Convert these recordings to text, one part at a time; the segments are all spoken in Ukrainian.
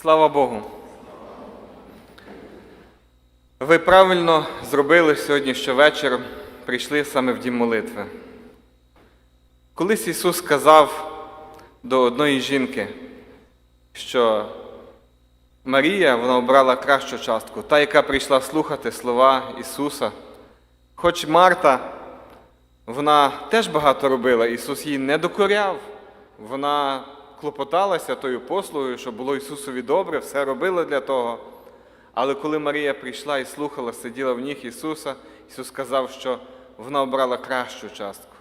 Слава Богу. Ви правильно зробили сьогодні щовечір, прийшли саме в дім молитви. Колись Ісус сказав до одної жінки, що Марія вона обрала кращу частку, та, яка прийшла слухати слова Ісуса. Хоч Марта, вона теж багато робила, Ісус їй не докоряв. Вона клопоталася тою послугою, щоб було Ісусові добре, все робила для того. Але коли Марія прийшла і слухала, сиділа в ніг Ісуса, Ісус сказав, що вона обрала кращу частку.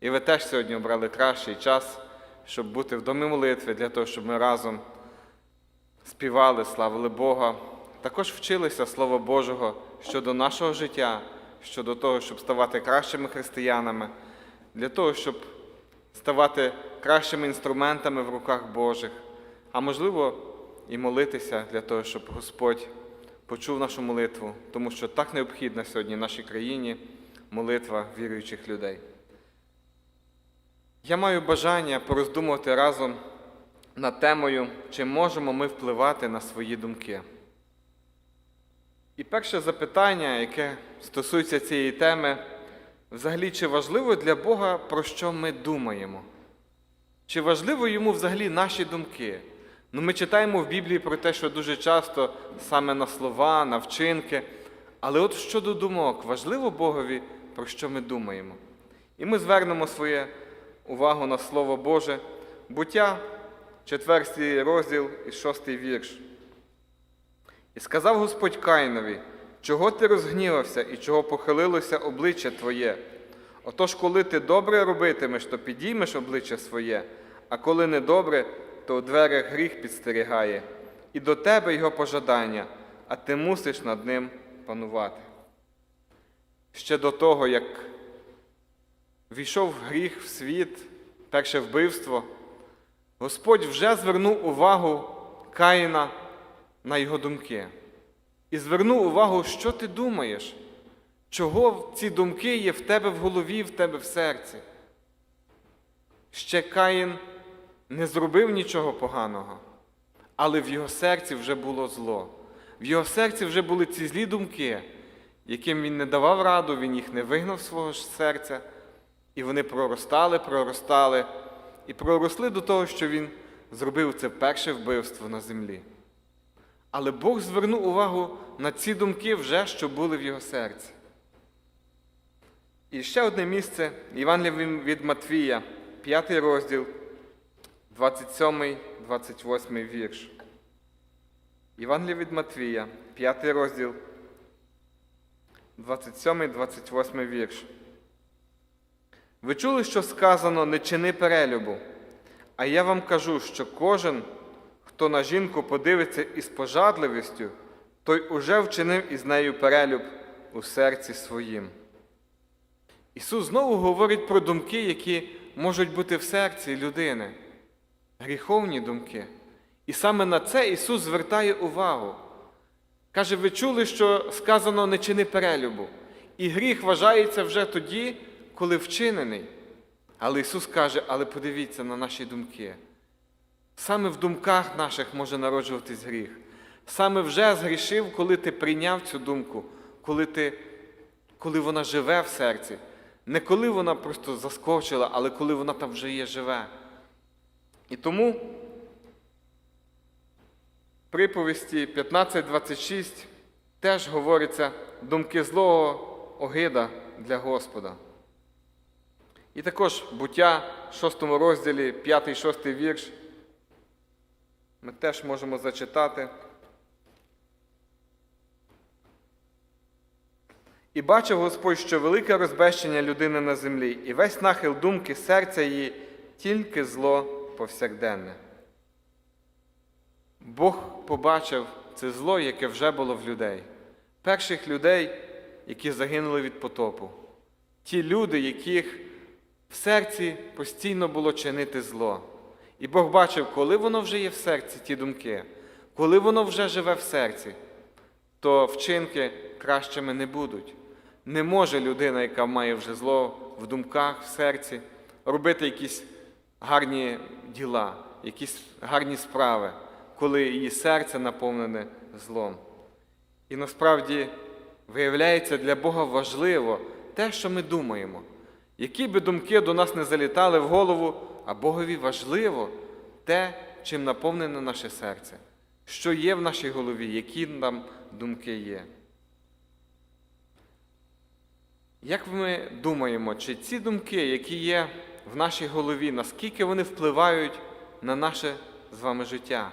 І ви теж сьогодні обрали кращий час, щоб бути в домі молитви, для того, щоб ми разом співали, славили Бога, також вчилися Слова Божого щодо нашого життя, щодо того, щоб ставати кращими християнами, для того, щоб ставати кращими інструментами в руках Божих, а можливо і молитися для того, щоб Господь почув нашу молитву, тому що так необхідна сьогодні в нашій країні молитва віруючих людей. Я маю бажання пороздумувати разом над темою, чи можемо ми впливати на свої думки. І перше запитання, яке стосується цієї теми, взагалі, чи важливо для Бога, про що ми думаємо? Чи важливо йому взагалі наші думки? Ну, ми читаємо в Біблії про те, що дуже часто саме на слова, на вчинки. Але от щодо думок, важливо Богові, про що ми думаємо. І ми звернемо свою увагу на Слово Боже, буття, 4 розділ і 6 вірш. І сказав Господь Каїнові, чого ти розгнівався і чого похилилося обличчя твоє? Отож, коли ти добре робитимеш, то підіймеш обличчя своє, а коли недобре, то у дверях гріх підстерігає, і до тебе його пожадання, а ти мусиш над ним панувати. Ще до того, як війшов гріх в світ, перше вбивство, Господь вже звернув увагу Каїна на його думки. І звернув увагу, що ти думаєш, чого ці думки є в тебе в голові, в тебе в серці. Ще Каїн не зробив нічого поганого, але в його серці вже було зло. В його серці вже були ці злі думки, яким він не давав раду, він їх не вигнав з свого ж серця, і вони проростали, проростали, і проросли до того, що він зробив це перше вбивство на землі. Але Бог звернув увагу на ці думки вже, що були в його серці. І ще одне місце Євангелія від Матвія, 5 розділ, 27, 28 вірш. Євангелія від Матвія, 5 розділ, 27, 28 вірш. Ви чули, що сказано не чини перелюбу, а я вам кажу, що кожен, хто на жінку подивиться із пожадливістю, той уже вчинив із нею перелюб у серці своїм. Ісус знову говорить про думки, які можуть бути в серці людини, гріховні думки. І саме на це Ісус звертає увагу. Каже, ви чули, що сказано не чини перелюбу. І гріх вважається вже тоді, коли вчинений. Але Ісус каже, але подивіться на наші думки. Саме в думках наших може народжуватись гріх. Саме вже згрішив, коли ти прийняв цю думку, коли, ти, коли вона живе в серці. Не коли вона просто заскочила, але коли вона там вже є живе. І тому приповісті 15.26 теж говориться думки злого огида для Господа. І також буття в 6 розділі, 5-6 вірш. Ми теж можемо зачитати. І бачив Господь, що велике розбещення людини на землі, і весь нахил думки серця її тільки зло повсякденне. Бог побачив це зло, яке вже було в людей, перших людей, які загинули від потопу, ті люди, яких в серці постійно було чинити зло. І Бог бачив, коли воно вже є в серці, ті думки, коли воно вже живе в серці, то вчинки кращими не будуть. Не може людина, яка має вже зло в думках, в серці, робити якісь гарні діла, якісь гарні справи, коли її серце наповнене злом. І насправді виявляється для Бога важливо те, що ми думаємо. Які би думки до нас не залітали в голову, а Богові важливо те, чим наповнене наше серце, що є в нашій голові, які нам думки є. Як ми думаємо, чи ці думки, які є в нашій голові, наскільки вони впливають на наше з вами життя?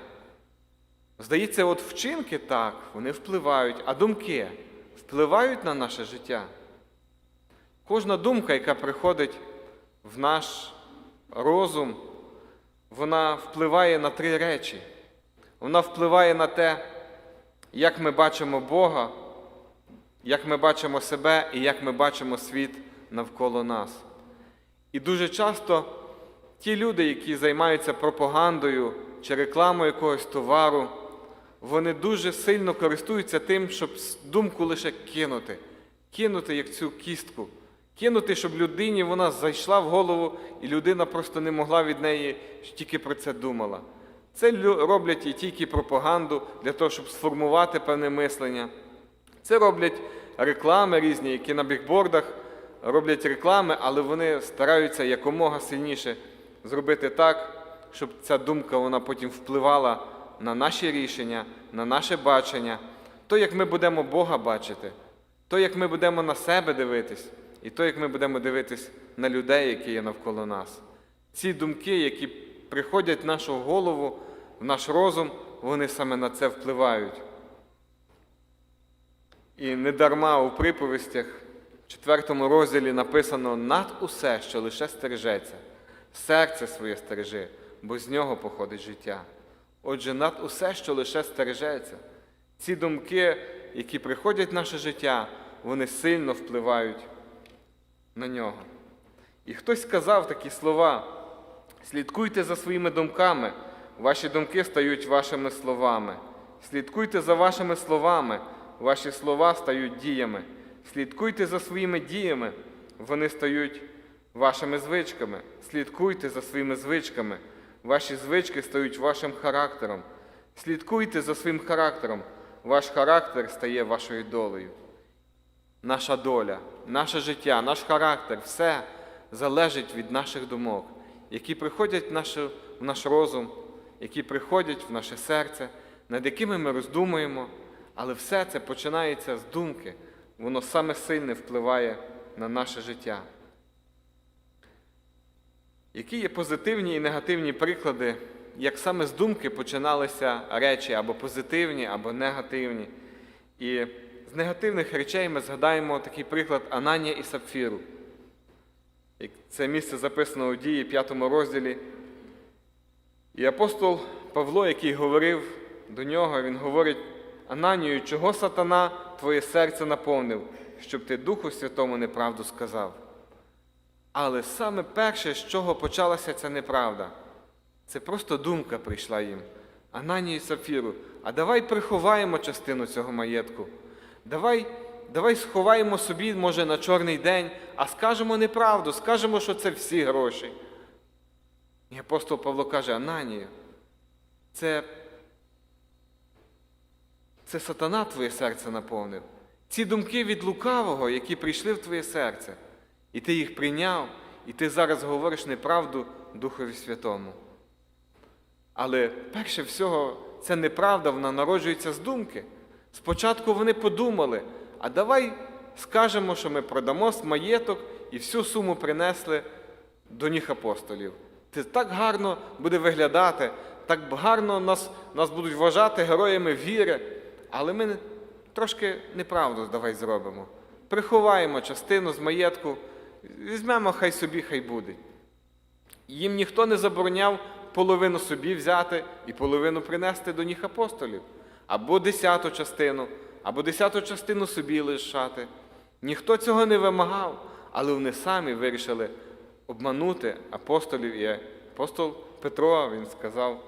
Здається, от вчинки так, вони впливають, а думки впливають на наше життя. Кожна думка, яка приходить в наш розум, вона впливає на три речі. Вона впливає на те, як ми бачимо Бога, як ми бачимо себе і як ми бачимо світ навколо нас. І дуже часто ті люди, які займаються пропагандою чи рекламою якогось товару, вони дуже сильно користуються тим, щоб думку лише кинути, кинути як цю кістку, кинути, щоб людині вона зайшла в голову, і людина просто не могла від неї тільки про це думала. Це роблять і тільки пропаганду для того, щоб сформувати певне мислення. Це роблять реклами різні, які на бікбордах роблять реклами, але вони стараються якомога сильніше зробити так, щоб ця думка вона потім впливала на наші рішення, на наше бачення, то, як ми будемо Бога бачити, то, як ми будемо на себе дивитись, і то, як ми будемо дивитись на людей, які є навколо нас. Ці думки, які приходять в нашу голову, в наш розум, вони саме на це впливають. І недарма у приповістях, в четвертому розділі написано над усе, що лише стережеться, серце своє стережи, бо з нього походить життя. Отже, над усе, що лише стережеться, ці думки, які приходять в наше життя, вони сильно впливають на нього. І хтось сказав такі слова: слідкуйте за своїми думками, ваші думки стають вашими словами. Слідкуйте за вашими словами, ваші слова стають діями. Слідкуйте за своїми діями, вони стають вашими звичками. Слідкуйте за своїми звичками, ваші звички стають вашим характером. Слідкуйте за своїм характером, ваш характер стає вашою долею. Наша доля, наше життя, наш характер, все залежить від наших думок, які приходять в наш, в наш розум, які приходять в наше серце, над якими ми роздумуємо, але все це починається з думки, воно саме сильне впливає на наше життя. Які є позитивні і негативні приклади, як саме з думки починалися речі або позитивні, або негативні. І з негативних речей ми згадаємо такий приклад Ананія і Сапфіру. Це місце записано у дії 5 розділі. І апостол Павло, який говорив до нього, він говорить: Ананію, чого сатана твоє серце наповнив, щоб ти Духу Святому неправду сказав. Але саме перше, з чого почалася ця неправда, це просто думка прийшла їм. Ананію і Сафіру, а давай приховаємо частину цього маєтку. Давай, давай сховаємо собі, може, на чорний день, а скажемо неправду, скажемо, що це всі гроші. І апостол Павло каже, Ананію, це, це сатана твоє серце наповнив. Ці думки від лукавого, які прийшли в твоє серце, і ти їх прийняв, і ти зараз говориш неправду Духові Святому. Але перше всього, ця неправда, вона народжується з думки. Спочатку вони подумали, а давай скажемо, що ми продамо маєток і всю суму принесли до ніг апостолів. Це так гарно буде виглядати, так гарно нас, нас будуть вважати героями віри, але ми трошки неправду давай зробимо. Приховаємо частину з маєтку, візьмемо, хай собі, хай буде. Їм ніхто не забороняв половину собі взяти і половину принести до ніг апостолів, або десяту частину, або десяту частину собі лишати. Ніхто цього не вимагав, але вони самі вирішили обманути апостолів. І апостол Петро він сказав,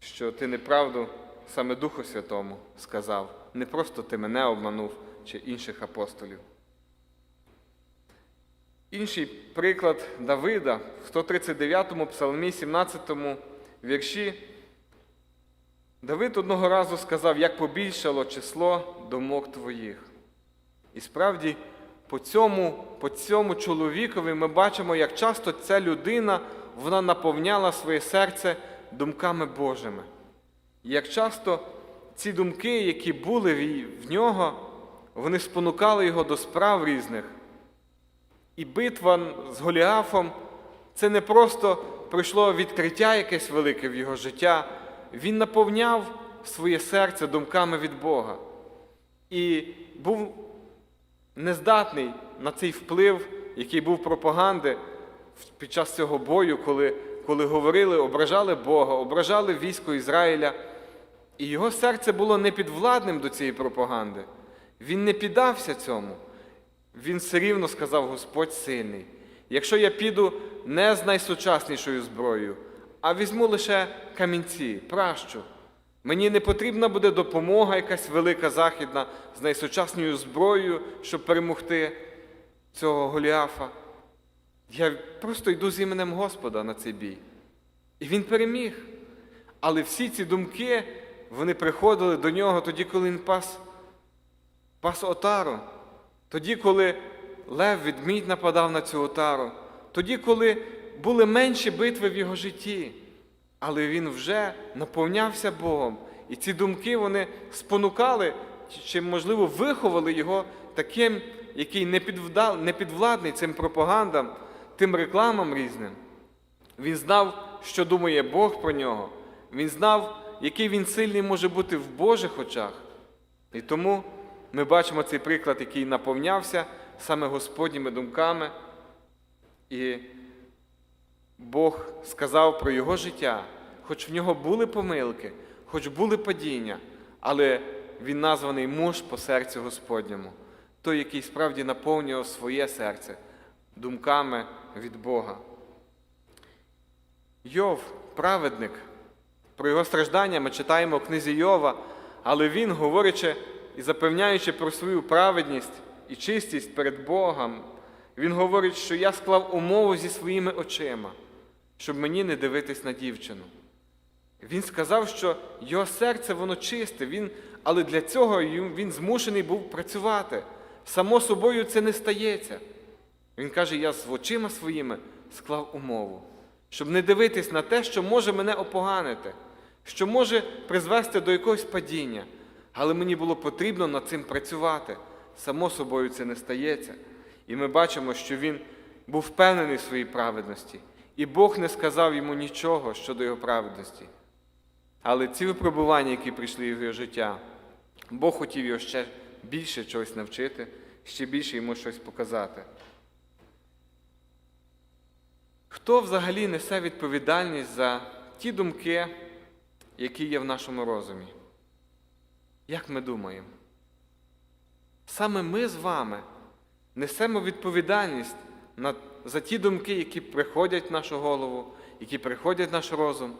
що ти неправду саме Духу Святому сказав. Не просто ти мене обманув чи інших апостолів. Інший приклад Давида в 139 му псалмі, 17 вірші. Давид одного разу сказав, як побільшало число думок твоїх. І справді, по цьому, по цьому чоловікові ми бачимо, як часто ця людина вона наповняла своє серце думками Божими. Як часто ці думки, які були в нього, вони спонукали його до справ різних. І битва з Голіафом це не просто прийшло відкриття якесь велике в його життя. Він наповняв своє серце думками від Бога. І був нездатний на цей вплив, який був пропаганди під час цього бою, коли, коли говорили, ображали Бога, ображали військо Ізраїля. І його серце було непідвладним до цієї пропаганди. Він не піддався цьому. Він все рівно сказав Господь сильний. Якщо я піду не з найсучаснішою зброєю, а візьму лише камінці, пращу. Мені не потрібна буде допомога якась велика західна з найсучасною зброєю, щоб перемогти цього Голіафа. Я просто йду з іменем Господа на цей бій. І він переміг. Але всі ці думки, вони приходили до нього тоді, коли він пас, пас отару. Тоді, коли Лев відмідь нападав на цю отару, тоді, коли були менші битви в його житті, але він вже наповнявся Богом. І ці думки вони спонукали, чи, можливо, виховали його таким, який не підвда- не підвладний цим пропагандам, тим рекламам різним. Він знав, що думає Бог про нього. Він знав, який він сильний може бути в Божих очах. І тому ми бачимо цей приклад, який наповнявся саме Господніми думками. І Бог сказав про його життя, хоч в нього були помилки, хоч були падіння, але він названий муж по серцю Господньому, той, який справді наповнював своє серце думками від Бога. Йов, праведник, про його страждання ми читаємо в книзі Йова, але він, говорячи і запевняючи про свою праведність і чистість перед Богом, він говорить, що я склав умову зі своїми очима, щоб мені не дивитись на дівчину. Він сказав, що його серце воно чисте, він, але для цього він змушений був працювати. Само собою це не стається. Він каже, я з очима своїми склав умову, щоб не дивитись на те, що може мене опоганити, що може призвести до якогось падіння. Але мені було потрібно над цим працювати. Само собою це не стається. І ми бачимо, що він був впевнений в своїй праведності, і Бог не сказав йому нічого щодо його праведності. Але ці випробування, які прийшли в його життя, Бог хотів його ще більше чогось навчити, ще більше йому щось показати. Хто взагалі несе відповідальність за ті думки, які є в нашому розумі? Як ми думаємо? Саме ми з вами несемо відповідальність за ті думки, які приходять в нашу голову, які приходять в наш розум,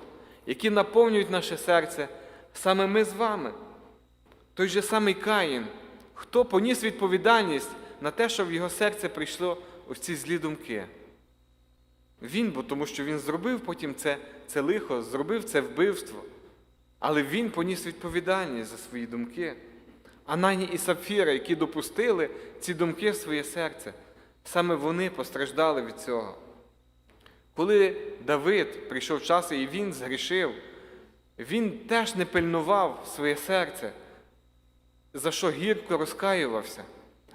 які наповнюють наше серце. Саме ми з вами. Той же самий Каїн, хто поніс відповідальність на те, що в його серце прийшло ось ці злі думки. Він, бо тому що він зробив потім це, це лихо, зробив це вбивство. Але він поніс відповідальність за свої думки. Анані і Сапфіра, які допустили ці думки в своє серце, саме вони постраждали від цього. Коли Давид прийшов час і він згрішив, він теж не пильнував своє серце, за що гірко розкаювався.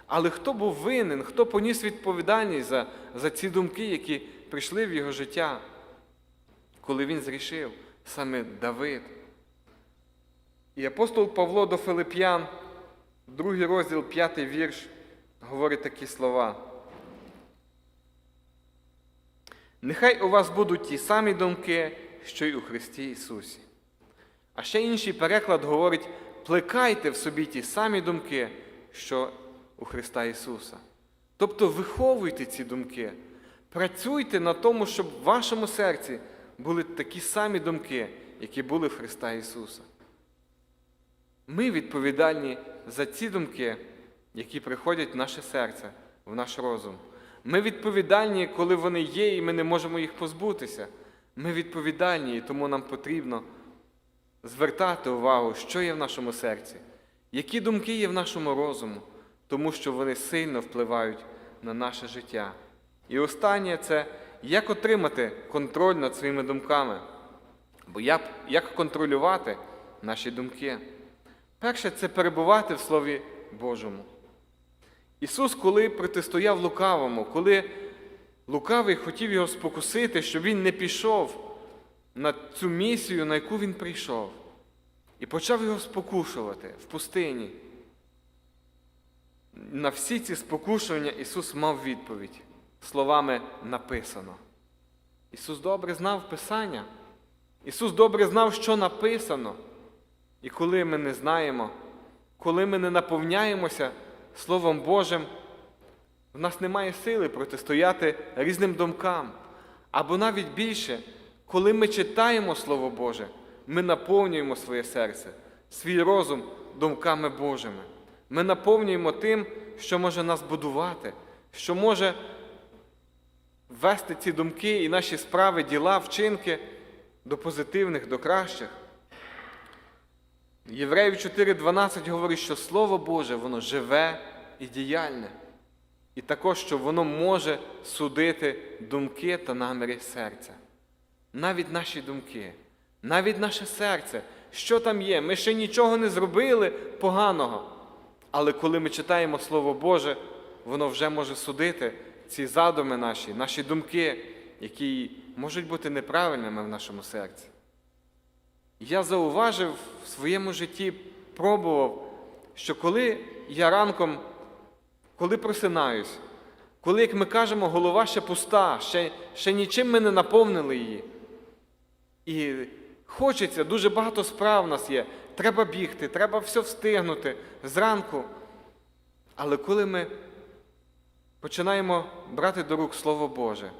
Але хто був винен, хто поніс відповідальність за, за ці думки, які прийшли в його життя, коли він зрішив, саме Давид. І апостол Павло до Филип'ян, другий розділ, п'ятий вірш, говорить такі слова. Нехай у вас будуть ті самі думки, що й у Христі Ісусі. А ще інший переклад говорить: плекайте в собі ті самі думки, що у Христа Ісуса. Тобто виховуйте ці думки, працюйте на тому, щоб в вашому серці були такі самі думки, які були в Христа Ісуса. Ми відповідальні за ці думки, які приходять в наше серце, в наш розум. Ми відповідальні, коли вони є, і ми не можемо їх позбутися. Ми відповідальні, і тому нам потрібно звертати увагу, що є в нашому серці, які думки є в нашому розуму, тому що вони сильно впливають на наше життя. І останнє це як отримати контроль над своїми думками. Бо як, контролювати наші думки? Перше, це перебувати в Слові Божому. Ісус, коли протистояв лукавому, коли лукавий хотів його спокусити, щоб він не пішов на цю місію, на яку він прийшов, і почав його спокушувати в пустині. На всі ці спокушування Ісус мав відповідь словами написано. Ісус добре знав Писання. Ісус добре знав, що написано. І коли ми не знаємо, коли ми не наповняємося Словом Божим, в нас немає сили протистояти різним думкам. Або навіть більше, коли ми читаємо Слово Боже, ми наповнюємо своє серце, свій розум думками Божими. Ми наповнюємо тим, що може нас будувати, що може вести ці думки і наші справи, діла, вчинки до позитивних, до кращих. Євреїв 4.12 говорить, що Слово Боже, воно живе і діяльне. І також, що воно може судити думки та наміри серця. Навіть наші думки, навіть наше серце, що там є, ми ще нічого не зробили поганого. Але коли ми читаємо Слово Боже, воно вже може судити ці задуми наші, наші думки, які можуть бути неправильними в нашому серці. Я зауважив в своєму житті, пробував, що коли я ранком, коли просинаюсь, коли, як ми кажемо, голова ще пуста, ще, ще нічим ми не наповнили її. І хочеться, дуже багато справ у нас є. Треба бігти, треба все встигнути зранку. Але коли ми починаємо брати до рук Слово Боже,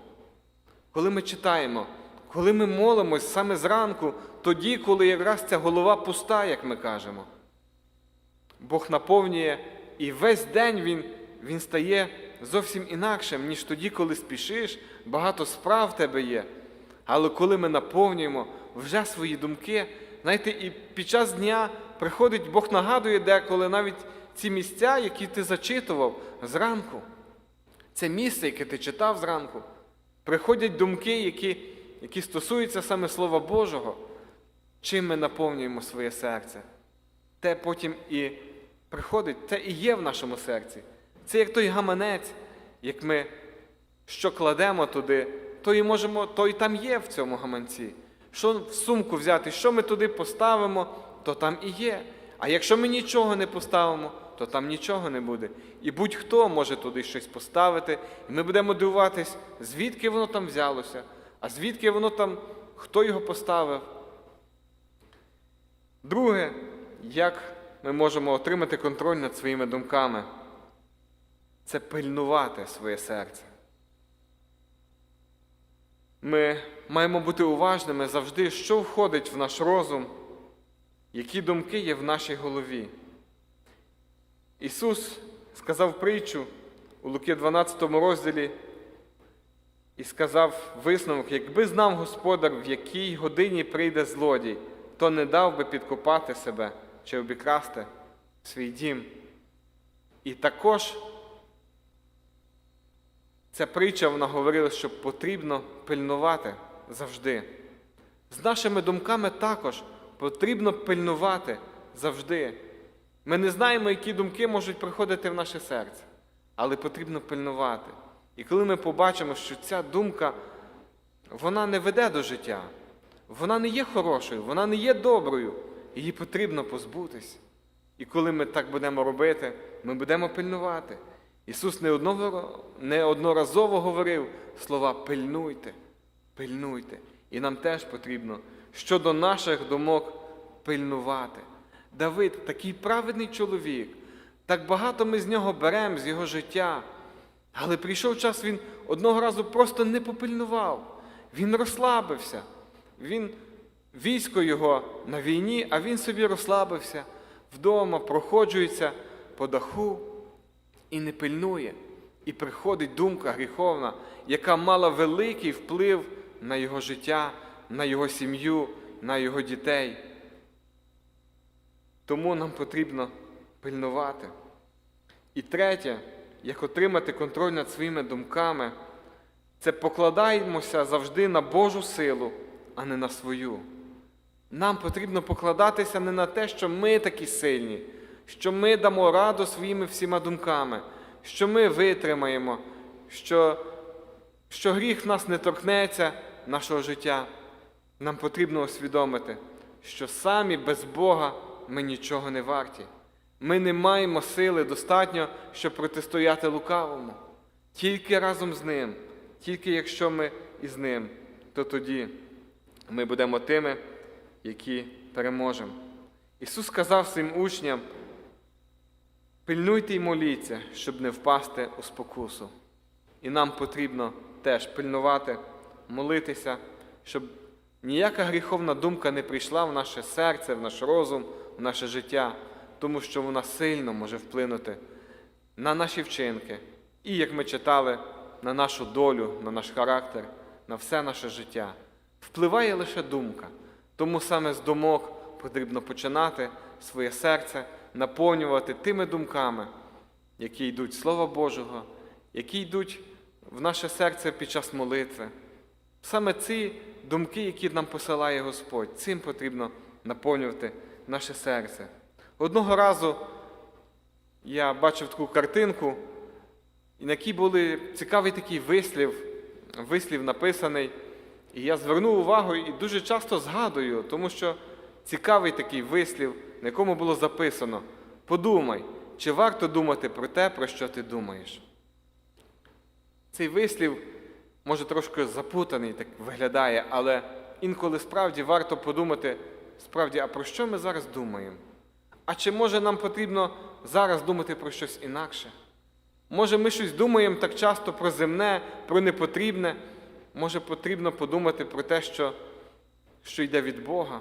коли ми читаємо, коли ми молимось саме зранку, тоді, коли якраз ця голова пуста, як ми кажемо, Бог наповнює і весь день Він, він стає зовсім інакшим, ніж тоді, коли спішиш, багато справ в тебе є. Але коли ми наповнюємо вже свої думки, знаєте, і під час дня приходить, Бог нагадує деколи навіть ці місця, які ти зачитував зранку. Це місце, яке ти читав зранку. Приходять думки, які, які стосуються саме Слова Божого, чим ми наповнюємо своє серце. Те потім і приходить, те і є в нашому серці. Це як той гаманець, як ми що кладемо туди, то і можемо, то і там є в цьому гаманці. Що в сумку взяти, що ми туди поставимо, то там і є. А якщо ми нічого не поставимо, то там нічого не буде. І будь-хто може туди щось поставити, і ми будемо дивуватись, звідки воно там взялося, а звідки воно там, хто його поставив. Друге, як ми можемо отримати контроль над своїми думками, це пильнувати своє серце. Ми маємо бути уважними завжди, що входить в наш розум, які думки є в нашій голові. Ісус сказав притчу у Луки 12 розділі і сказав висновок, якби знав Господар, в якій годині прийде злодій, то не дав би підкопати себе чи обікрасти свій дім. І також ця притча вона говорила, що потрібно пильнувати завжди. З нашими думками також потрібно пильнувати завжди. Ми не знаємо, які думки можуть приходити в наше серце, але потрібно пильнувати. І коли ми побачимо, що ця думка вона не веде до життя, вона не є хорошою, вона не є доброю, її потрібно позбутись. І коли ми так будемо робити, ми будемо пильнувати. Ісус неодноразово говорив слова пильнуйте, пильнуйте. І нам теж потрібно щодо наших думок пильнувати. Давид такий праведний чоловік, так багато ми з нього беремо, з його життя. Але прийшов час, він одного разу просто не попильнував. Він розслабився. Він, Військо його на війні, а він собі розслабився вдома, проходжується по даху і не пильнує. І приходить думка гріховна, яка мала великий вплив на його життя, на його сім'ю, на його дітей. тому нам потрібно пильнувати. І третє, як отримати контроль над своїми думками, це покладаємося завжди на Божу силу, а не на свою. Нам потрібно покладатися не на те, що ми такі сильні, що ми дамо раду своїми всіма думками, що ми витримаємо, що, що гріх нас не торкнеться нашого життя. Нам потрібно усвідомити, що самі без Бога ми нічого не варті. Ми не маємо сили достатньо, щоб протистояти лукавому. Тільки разом з ним, тільки якщо ми із ним, то тоді ми будемо тими, які переможемо. Ісус сказав своїм учням: пильнуйте й моліться, щоб не впасти у спокусу. І нам потрібно теж пильнувати, молитися, щоб ніяка гріховна думка не прийшла в наше серце, в наш розум, в наше життя, тому що вона сильно може вплинути на наші вчинки, і, як ми читали, на нашу долю, на наш характер, на все наше життя. Впливає лише думка. Тому саме з думок потрібно починати своє серце наповнювати тими думками, які йдуть Слова Божого, які йдуть в наше серце під час молитви. Саме ці думки, які нам посилає Господь, цим потрібно наповнювати наше серце. Одного разу я бачив таку картинку, на якій були цікавий такий вислів, вислів написаний. І я звернув увагу і дуже часто згадую, тому що цікавий такий вислів, на якому було записано: подумай, чи варто думати про те, про що ти думаєш. Цей вислів, може, трошки запутаний так виглядає, але інколи справді варто подумати, справді, а про що ми зараз думаємо? А чи може нам потрібно зараз думати про щось інакше? Може, ми щось думаємо так часто про земне, про непотрібне. Може, потрібно подумати про те, що, що йде від Бога,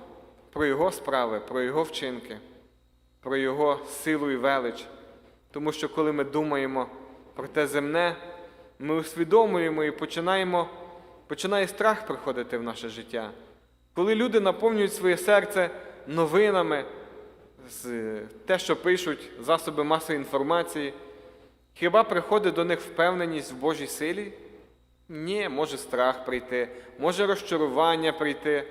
про Його справи, про Його вчинки, про Його силу і велич. Тому що коли ми думаємо про те земне, ми усвідомлюємо і починаємо, починає страх приходити в наше життя. Коли люди наповнюють своє серце новинами, з те, що пишуть засоби масової інформації, хіба приходить до них впевненість в Божій силі? Ні, може страх прийти, може розчарування прийти.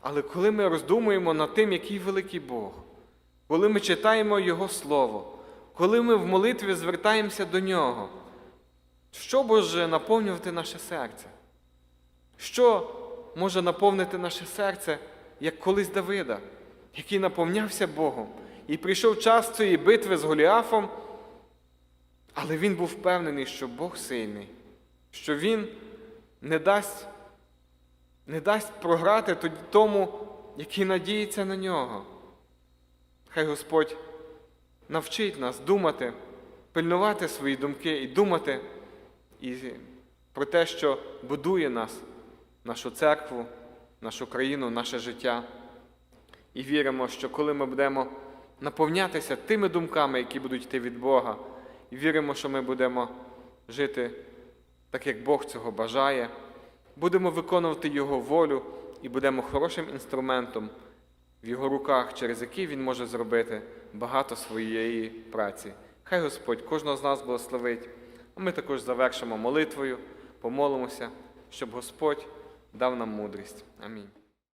Але коли ми роздумуємо над тим, який великий Бог, коли ми читаємо Його Слово, коли ми в молитві звертаємося до Нього, що може наповнювати наше серце? Що може наповнити наше серце, як колись Давида, який наповнявся Богом, і прийшов час цієї битви з Голіафом, але він був впевнений, що Бог сильний, що Він не дасть, не дасть програти тому, який надіється на нього. Хай Господь навчить нас думати, пильнувати свої думки і думати і про те, що будує нас, нашу церкву, нашу країну, наше життя. І віримо, що коли ми будемо наповнятися тими думками, які будуть йти від Бога, і віримо, що ми будемо жити так, як Бог цього бажає, будемо виконувати Його волю і будемо хорошим інструментом в Його руках, через який Він може зробити багато своєї праці. Хай Господь кожного з нас благословить, а ми також завершимо молитвою, помолимося, щоб Господь дав нам мудрість. Амінь.